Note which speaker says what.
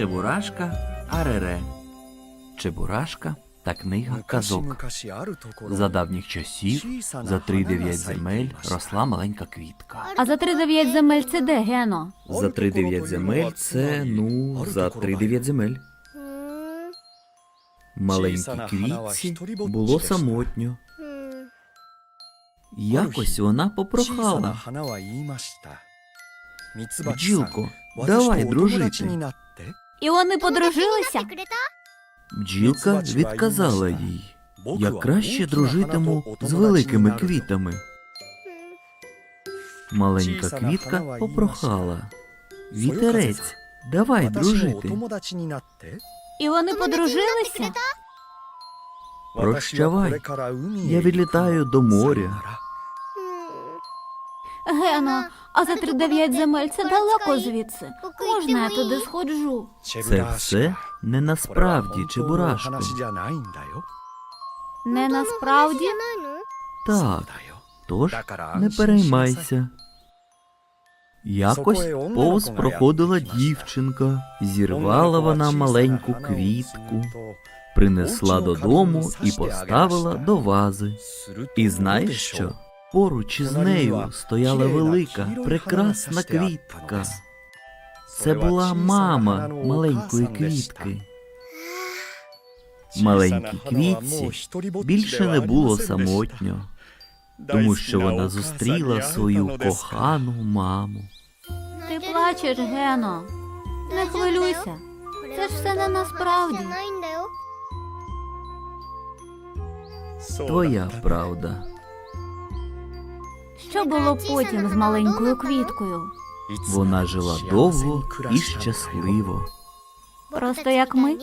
Speaker 1: Чебурашка Арере. Чебурашка та книга казок. За давніх часів, за три дев'ять земель росла маленька квітка.
Speaker 2: А за три дев'ять земель це де, Гено?
Speaker 1: За три дев'ять земель це, ну, за три дев'ять земель. Маленькій квітці було самотньо. Якось вона попрохала. Бджілко, давай дружити.
Speaker 2: І вони подружилися?
Speaker 1: Бджілка відказала їй. Я краще дружитиму з великими квітами. Маленька квітка попрохала. Вітерець, давай дружити.
Speaker 2: І вони подружилися?
Speaker 1: Прощавай. Я відлітаю до моря.
Speaker 2: Гено, а за три дев'ять земель це далеко звідси. Можна я туди сходжу?
Speaker 1: Це все не насправді, Чебурашко.
Speaker 2: Не насправді?
Speaker 1: Так, тож не переймайся. Якось повз проходила дівчинка, зірвала вона маленьку квітку, принесла додому і поставила до вази. І знаєш що? Поруч із нею стояла велика, прекрасна квітка. Це була мама маленької квітки. Маленькій квітці більше не було самотньо, тому що вона зустріла свою кохану маму.
Speaker 2: Ти плачеш, Гено. Не хвилюйся. Це ж все не насправді.
Speaker 1: Твоя правда.
Speaker 2: Що було потім з маленькою квіткою?
Speaker 1: Вона жила довго і щасливо.
Speaker 2: Просто як ми?